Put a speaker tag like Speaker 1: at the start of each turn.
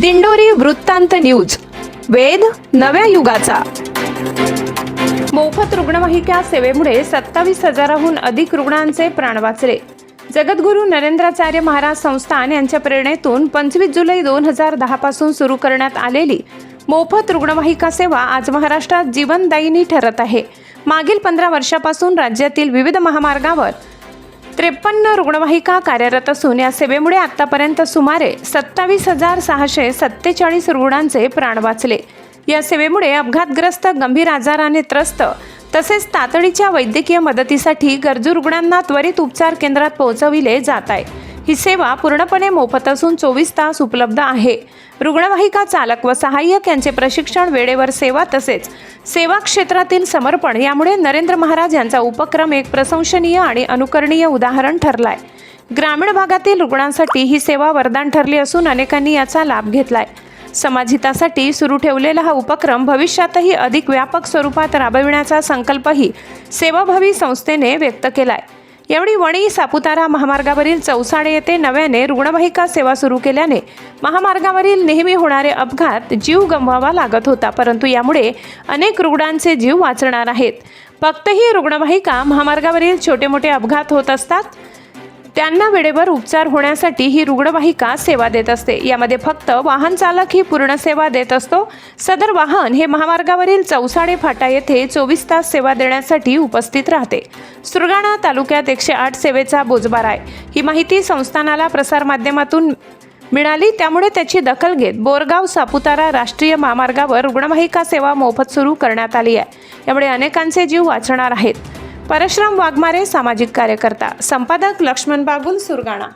Speaker 1: दिंडोरी वृत्तांत न्यूज. वेद नव्या युगाचा. मोफत रुग्णवाहिका सेवेमुळे सत्तावीस हजाराहून अधिक रुग्णांचे प्राण वाचले. जगद्गुरू नरेंद्राचार्य महाराज संस्थान यांच्या प्रेरणेतून पंचवीस जुलै दोन हजार दहा पासून सुरू करण्यात आलेली मोफत रुग्णवाहिका सेवा आज महाराष्ट्रात जीवनदायिनी ठरत आहे. मागील पंधरा वर्षापासून राज्यातील विविध महामार्गावर त्रेपन्न रुग्णवाहिका कार्यरत असून या सेवेमुळे आतापर्यंत सुमारे सत्तावीस हजार सहाशे सत्तेचाळीस रुग्णांचे प्राण वाचले. या सेवेमुळे अपघातग्रस्त गंभीर आजाराने त्रस्त तसेच तातडीच्या वैद्यकीय मदतीसाठी गरजू रुग्णांना त्वरित उपचार केंद्रात पोहोचविले जात आहे. ही सेवा पूर्णपणे मोफत असून चोवीस तास उपलब्ध आहे. रुग्णवाहिका चालक व सहाय्यक यांचे प्रशिक्षण वेळेवर सेवा तसेच सेवा क्षेत्रातील समर्पण यामुळे नरेंद्र महाराज यांचा उपक्रम एक प्रशंसनीय आणि अनुकरणीय उदाहरण ठरलाय. ग्रामीण भागातील रुग्णांसाठी ही सेवा वरदान ठरली असून अनेकांनी याचा लाभ घेतलाय. समाजहितासाठी सुरू ठेवलेला हा उपक्रम भविष्यातही अधिक व्यापक स्वरूपात राबविण्याचा संकल्पही सेवाभावी संस्थेने व्यक्त केलाय. यावेळी वणी सापुतारा महामार्गावरील चौसाळे येथे नव्याने रुग्णवाहिका सेवा सुरू केल्याने महामार्गावरील नेहमी होणारे अपघात जीव गमवावा लागत होता. परंतु यामुळे अनेक रुग्णांचे जीव वाचणार आहेत. फक्त ही रुग्णवाहिका महामार्गावरील छोटे मोठे अपघात होत असतात. त्यांना वेळेवर उपचार होण्यासाठी ही रुग्णवाहिका सेवा देत असते. यामध्ये फक्त वाहन चालक ही पूर्ण सेवा देत असतो. सदर वाहन हे महामार्गावरील चौसाडे फाटा येथे चोवीस तास सेवा देण्यासाठी उपस्थित राहते. सुरगाणा तालुक्यात एकशे आठ सेवेचा बोजबार आहे. ही माहिती संस्थानाला प्रसारमाध्यमातून मिळाली. त्यामुळे त्याची दखल घेत बोरगाव सापुतारा राष्ट्रीय महामार्गावर रुग्णवाहिका सेवा मोफत सुरू करण्यात आली आहे. यामुळे अनेकांचे जीव वाचणार आहेत. परशुराम वाघमारे सामाजिक कार्यकर्ता संपादक लक्ष्मण बागुल सुरगाणा.